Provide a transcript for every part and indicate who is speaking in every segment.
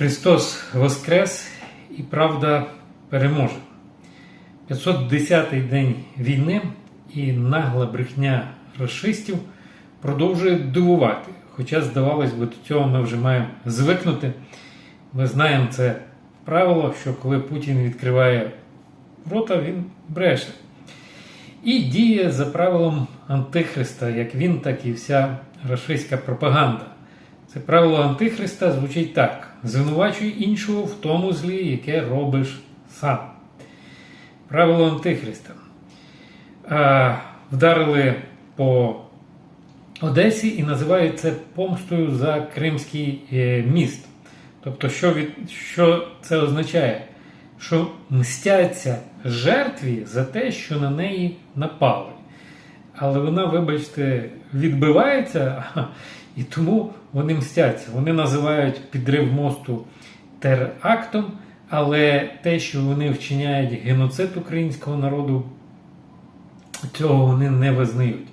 Speaker 1: Христос Воскрес і правда переможе. 510-й день війни і нагла брехня расистів продовжує дивувати. Хоча, здавалось би, до цього ми вже маємо звикнути. Ми знаємо це правило, що коли Путін відкриває рота, він бреше. І діє за правилом Антихриста, як він, так і вся рашистська пропаганда. Це правило Антихриста звучить так: звинувачуй іншого в тому злі, яке робиш сам. Правило Антихриста. Вдарили по Одесі і називають це помстою за Кримський е, міст. Тобто, що, від, що це означає? Що мстяться жертві за те, що на неї напали. Але вона, вибачте, відбивається, і тому вони мстяться. Вони називають підрив мосту терактом, але те, що вони вчиняють геноцид українського народу, цього вони не визнають.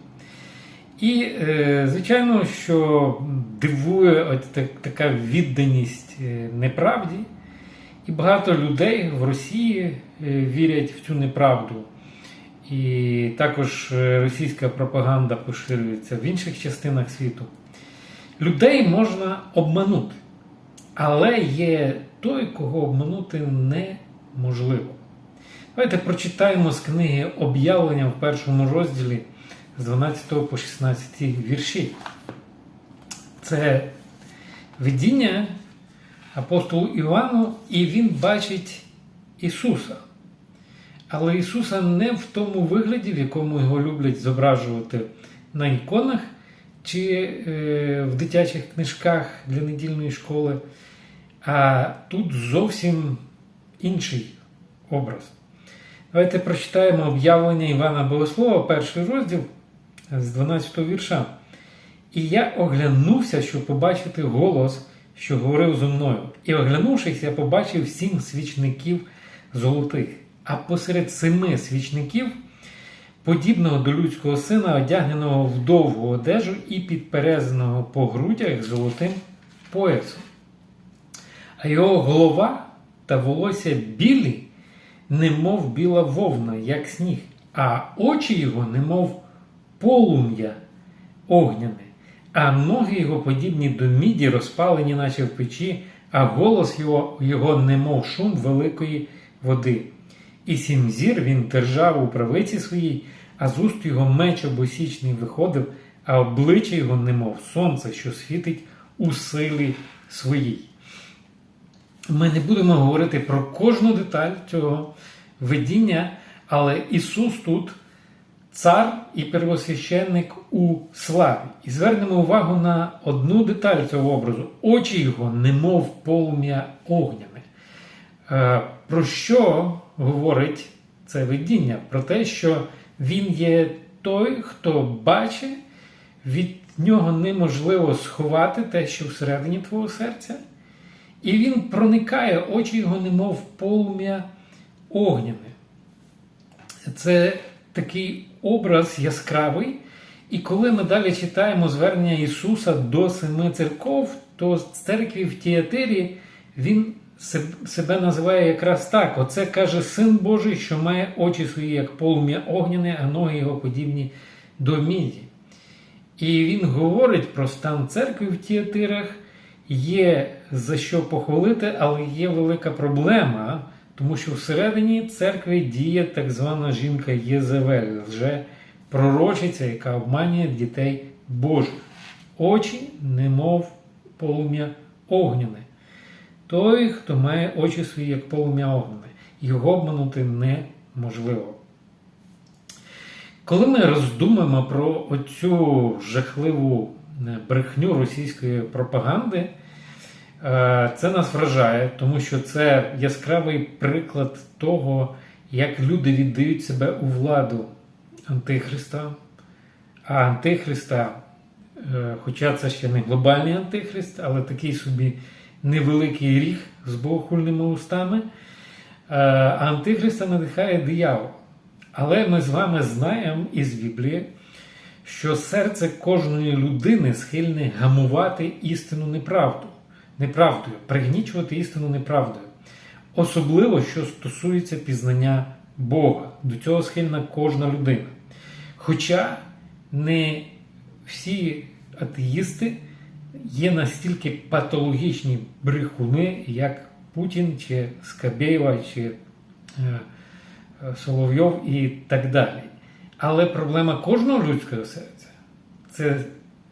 Speaker 1: І, е, звичайно, що дивує от така відданість е, неправді. І багато людей в Росії е, вірять в цю неправду. І також російська пропаганда поширюється в інших частинах світу. Людей можна обманути, але є той, кого обманути неможливо. Давайте прочитаємо з книги об'явлення в першому розділі з 12 по 16 вірші. Це видіння апостолу Івану, і він бачить Ісуса. Але Ісуса не в тому вигляді, в якому його люблять зображувати на іконах чи е, в дитячих книжках для недільної школи. А тут зовсім інший образ. Давайте прочитаємо об'явлення Івана Богослова, перший розділ з 12 вірша. І я оглянувся, щоб побачити голос, що говорив зо мною. І оглянувшись, я побачив сім свічників золотих. А посеред семи свічників, подібного до людського сина, одягненого в довгу одежу і підперезаного по грудях золотим поясом. А його голова та волосся білі, немов біла вовна, як сніг, а очі його, немов полум'я огняне, а ноги його подібні до міді, розпалені, наче в печі, а голос його, його немов шум великої води. І сім зір він держав у правиці своїй, а з уст його меч обосічний виходив, а обличчя його немов сонце, що світить у силі своїй. Ми не будемо говорити про кожну деталь цього видіння, але Ісус тут цар і первосвященник у славі. І звернемо увагу на одну деталь цього образу: очі його, немов полум'я огняне. Е, Про що говорить це видіння? Про те, що він є той, хто бачить, від нього неможливо сховати те, що всередині твого серця. І він проникає, очі його, немов полум'я огняне. Це такий образ яскравий. І коли ми далі читаємо звернення Ісуса до семи церков, то з церкві в Тіатирі Він себе називає якраз так. Оце каже Син Божий, що має очі свої, як полум'я огняне, а ноги його подібні до міді. І він говорить про стан церкви в Тіатирах. Є за що похвалити, але є велика проблема, тому що всередині церкви діє так звана жінка Єзевель, вже пророчиця, яка обманює дітей Божих. Очі, немов полум'я огняне. Той, хто має очі свої, як полум'я огняне, його обманути неможливо. Коли ми роздумаємо про оцю жахливу брехню російської пропаганди, це нас вражає, тому що це яскравий приклад того, як люди віддають себе у владу Антихриста. А Антихриста, хоча це ще не глобальний антихрист, але такий собі невеликий ріг з богохульними устами, Антихриста надихає диявол. Але ми з вами знаємо із Біблії, що серце кожної людини схильне гамувати істину неправду. неправдою, пригнічувати істину неправдою. Особливо, що стосується пізнання Бога. До цього схильна кожна людина. Хоча не всі атеїсти є настільки патологічні брехуни, як Путін чи Скабєєва, чи е, е, Соловйов і так далі. Але проблема кожного людського серця це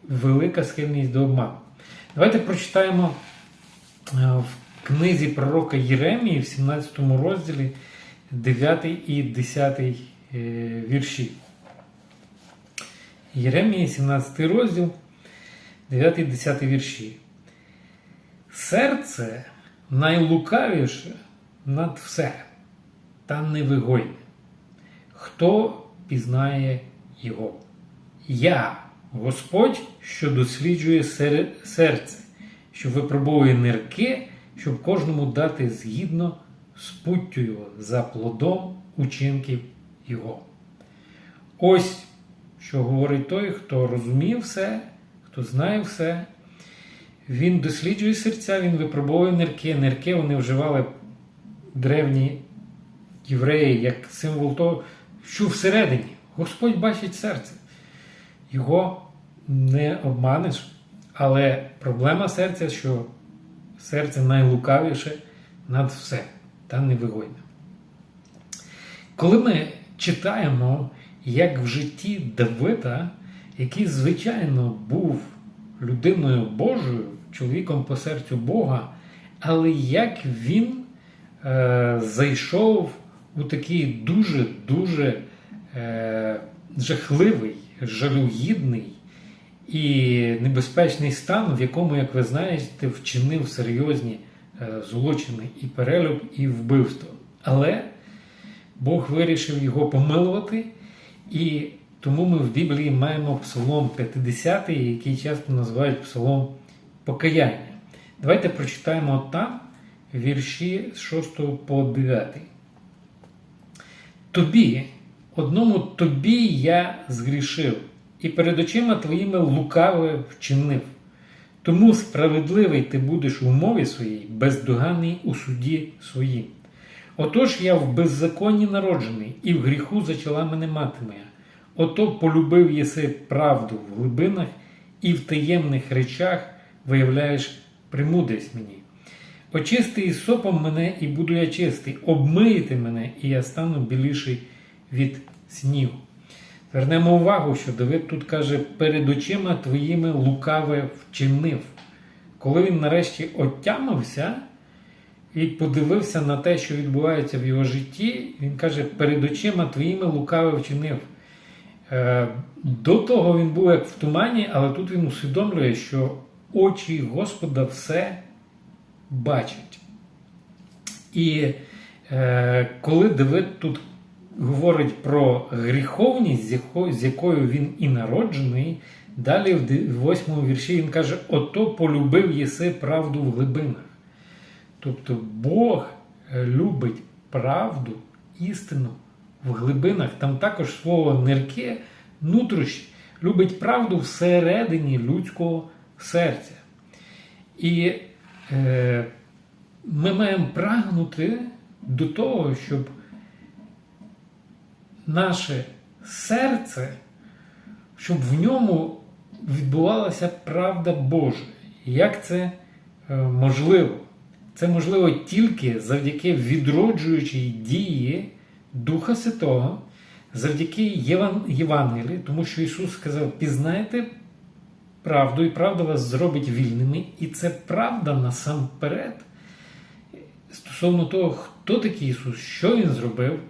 Speaker 1: велика схильність до обману. Давайте прочитаємо е, в книзі пророка Єремії в 17 розділі 9 і 10 е, вірші. Єремії, 17 розділ, 9 і 10 вірші. Серце найлукавіше над все, та невигойне. Хто пізнає його? Я, Господь, що досліджує сер- серце, що випробовує нирки, щоб кожному дати згідно з путтю його за плодом учинків його. Ось що говорить той, хто розуміє все, хто знає все. Він досліджує серця, він випробовує нирки. Нирки вони вживали древні євреї як символ того, що всередині. Господь бачить серце. Його не обманеш. Але проблема серця, що серце найлукавіше над все та невигойне. Коли ми читаємо, як в житті Давида, який, звичайно, був людиною Божою, чоловіком по серцю Бога, але як він е, зайшов у такий дуже-дуже е, жахливий, жалюгідний і небезпечний стан, в якому, як ви знаєте, вчинив серйозні е, злочини і перелюб, і вбивство. Але Бог вирішив його помилувати, і тому ми в Біблії маємо Псалом 50, який часто називають Псалом покаяння. Давайте прочитаємо там вірші з 6 по 9. Тобі, одному тобі я згрішив, і перед очима твоїми лукаве вчинив. Тому справедливий ти будеш у мові своїй, бездоганний у суді своїм. Отож я в беззаконні народжений, і в гріху зачала мене мати моя. Ото полюбив єси правду в глибинах, і в таємних речах виявляєш премудрість мені. Очисти із сопом мене, і буду я чистий, обмийте мене, і я стану біліший від снігу. Звернемо увагу, що Давид тут каже, перед очима твоїми лукаве вчинив. Коли він нарешті отямився і подивився на те, що відбувається в його житті, він каже, перед очима твоїми лукаве вчинив. Е, До того він був як в тумані, але тут він усвідомлює, що очі Господа все бачать. І е, коли Давид тут говорить про гріховність, з якою, він і народжений, далі в ди- в восьмому вірші він каже: Ото полюбив єси правду в глибинах. Тобто Бог е, любить правду, істину в глибинах. Там також слово нирки, нутрощі, любить правду всередині людського серця. І е, ми маємо прагнути до того, щоб наше серце, щоб в ньому відбувалася правда Божа. Як це е, можливо? Це можливо тільки завдяки відроджуючій дії Духа Святого, завдяки Єван... Тому що Ісус сказав: пізнайте правду, і правда вас зробить вільними. І це правда насамперед стосовно того, хто такий Ісус, що Він зробив,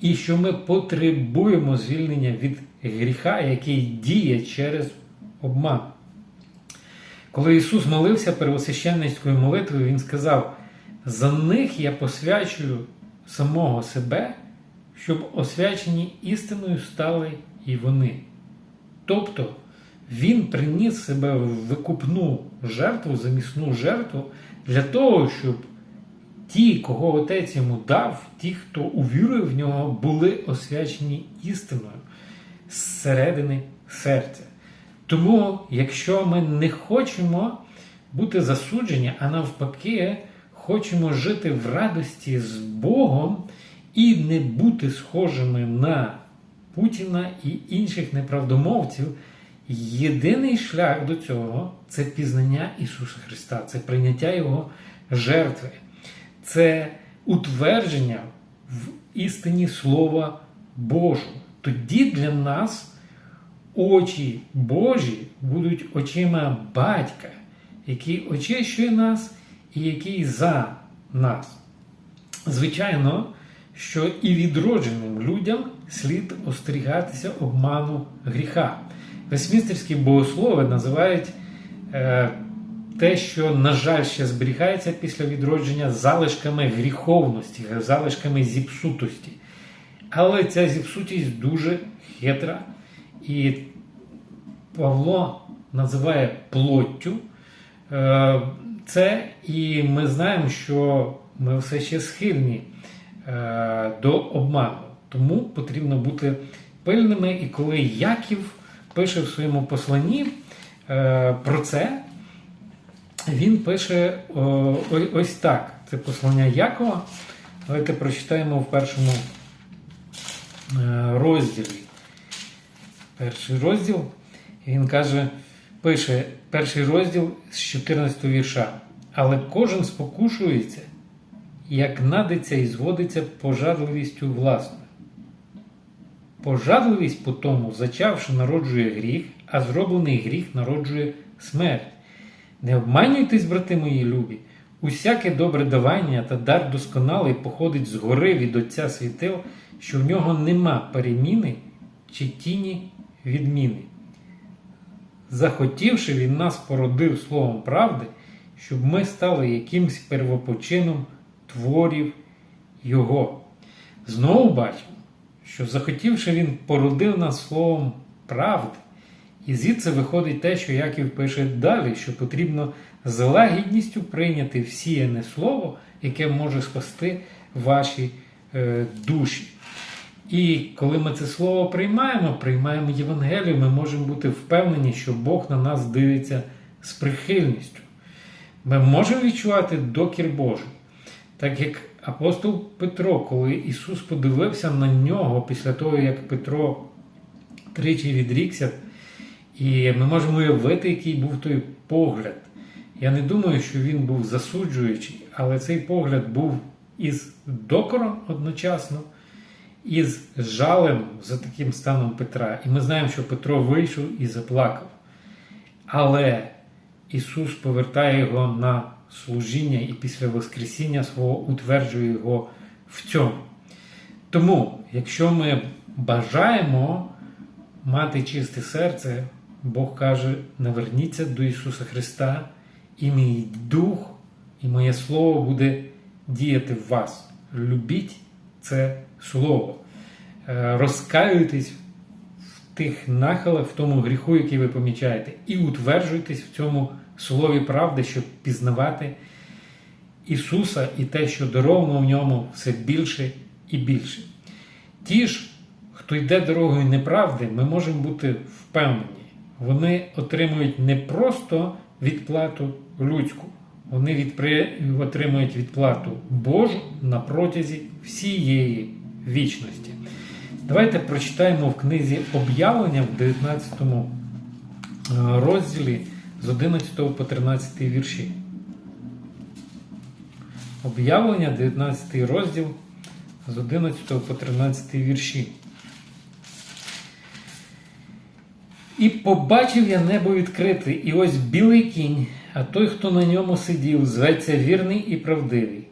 Speaker 1: і що ми потребуємо звільнення від гріха, який діє через обман. Коли Ісус молився первосвященницькою молитвою, Він сказав: за них я посвячую самого себе, щоб освячені істиною стали і вони. Тобто Він приніс себе в викупну жертву, замісну жертву для того, щоб ті, кого Отець йому дав, ті, хто увірує в нього, були освячені істиною зсередини серця. Тому, якщо ми не хочемо бути засуджені, а навпаки, хочемо жити в радості з Богом і не бути схожими на Путіна і інших неправдомовців. Єдиний шлях до цього це пізнання Ісуса Христа, це прийняття Його жертви, це утвердження в істині Слова Божого. Тоді для нас очі Божі будуть очима батька, який очищує нас і який за нас. Звичайно, що і відродженим людям слід остерігатися обману гріха. Весмістерські богослови називають е, те, що, на жаль, ще зберігається після відродження залишками гріховності, залишками зіпсутості. Але ця зіпсутість дуже хитра. І Павло називає плоттю е, це, і ми знаємо, що ми все ще схильні до обману. Тому потрібно бути пильними. І коли Яків пише в своєму посланні е, про це, він пише ось так: це послання Якова. Давайте прочитаємо в першому розділі. Перший розділ. Він каже, пише перший розділ з 14 вірша. Але кожен спокушується, як надиться і зводиться пожадливістю власною. Пожадливість по тому, зачавши, народжує гріх, а зроблений гріх народжує смерть. Не обманюйтесь, брати мої любі, усяке добре давання та дар досконалий походить згори від Отця світил, що в нього нема переміни чи тіні відміни. Захотівши, він нас породив словом правди, щоб ми стали якимсь первопочином творів Його. Знову бачимо, що захотівши, він породив нас словом правди. І звідси виходить те, що Яків пише далі, що потрібно з лагідністю прийняти всіяне слово, яке може спасти ваші е, душі. І коли ми це слово приймаємо, приймаємо Євангелію, ми можемо бути впевнені, що Бог на нас дивиться з прихильністю. Ми можемо відчувати докір Божий. Так як апостол Петро, коли Ісус подивився на нього після того, як Петро тричі відрікся, і ми можемо уявити, який був той погляд. Я не думаю, що він був засуджуючий, але цей погляд був із докором одночасно із жалем за таким станом Петра. І ми знаємо, що Петро вийшов і заплакав. Але Ісус повертає його на служіння і після Воскресіння свого утверджує його в цьому. Тому, якщо ми бажаємо мати чисте серце, Бог каже: наверніться до Ісуса Христа, і мій дух, і моє Слово буде діяти в вас. Любіть це слово. Е, розкаюйтесь в тих нахилах, в тому гріху, який ви помічаєте, і утверджуйтесь в цьому слові правди, щоб пізнавати Ісуса і те, що даровано в ньому все більше і більше. Ті ж, хто йде дорогою неправди, ми можемо бути впевнені, вони отримують не просто відплату людську, вони відпри... отримують відплату Божу на протязі всієї вічності. Давайте прочитаємо в книзі об'явлення в 19 е, розділі з 11 по 13 вірші. Об'явлення 19 розділ з 11 по 13 вірші. І побачив я небо відкрите, і ось білий кінь, а той, хто на ньому сидів, зветься вірний і правдивий.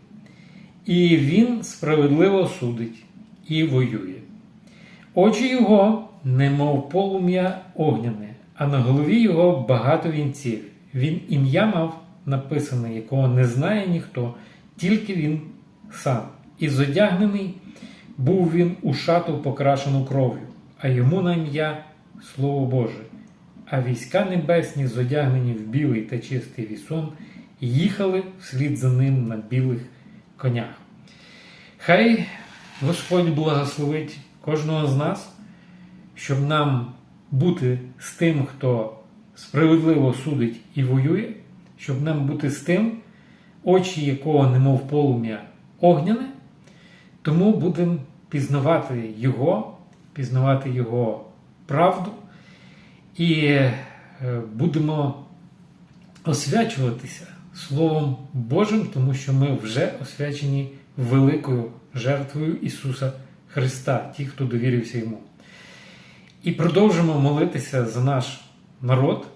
Speaker 1: І він справедливо судить і воює. Очі його, немов полум'я огняне, а на голові його багато вінців. Він ім'я мав написане, якого не знає ніхто, тільки він сам. І зодягнений був він у шату покрашену кров'ю, а йому на ім'я Слово Боже. А війська небесні, зодягнені в білий та чистий вісон, їхали вслід за ним на білих конях. Хай Господь благословить кожного з нас, щоб нам бути з тим, хто справедливо судить і воює, щоб нам бути з тим, очі якого немов полум'я огняне, тому будемо пізнавати Його, пізнавати Його правду і е, будемо освячуватися Словом Божим, тому що ми вже освячені великою жертвою Ісуса Христа, ті, хто довірився Йому. І продовжимо молитися за наш народ,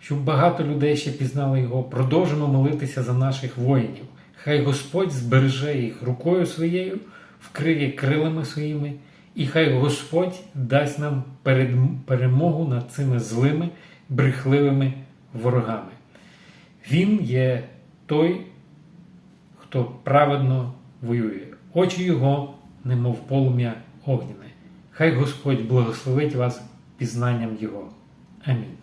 Speaker 1: щоб багато людей ще пізнали його. Продовжимо молитися за наших воїнів. Хай Господь збереже їх рукою своєю, вкриє крилами своїми, і хай Господь дасть нам перемогу над цими злими, брехливими ворогами. Він є той, хто праведно воює. Очі його, немов полум'я огняне. Хай Господь благословить вас пізнанням Його. Амінь.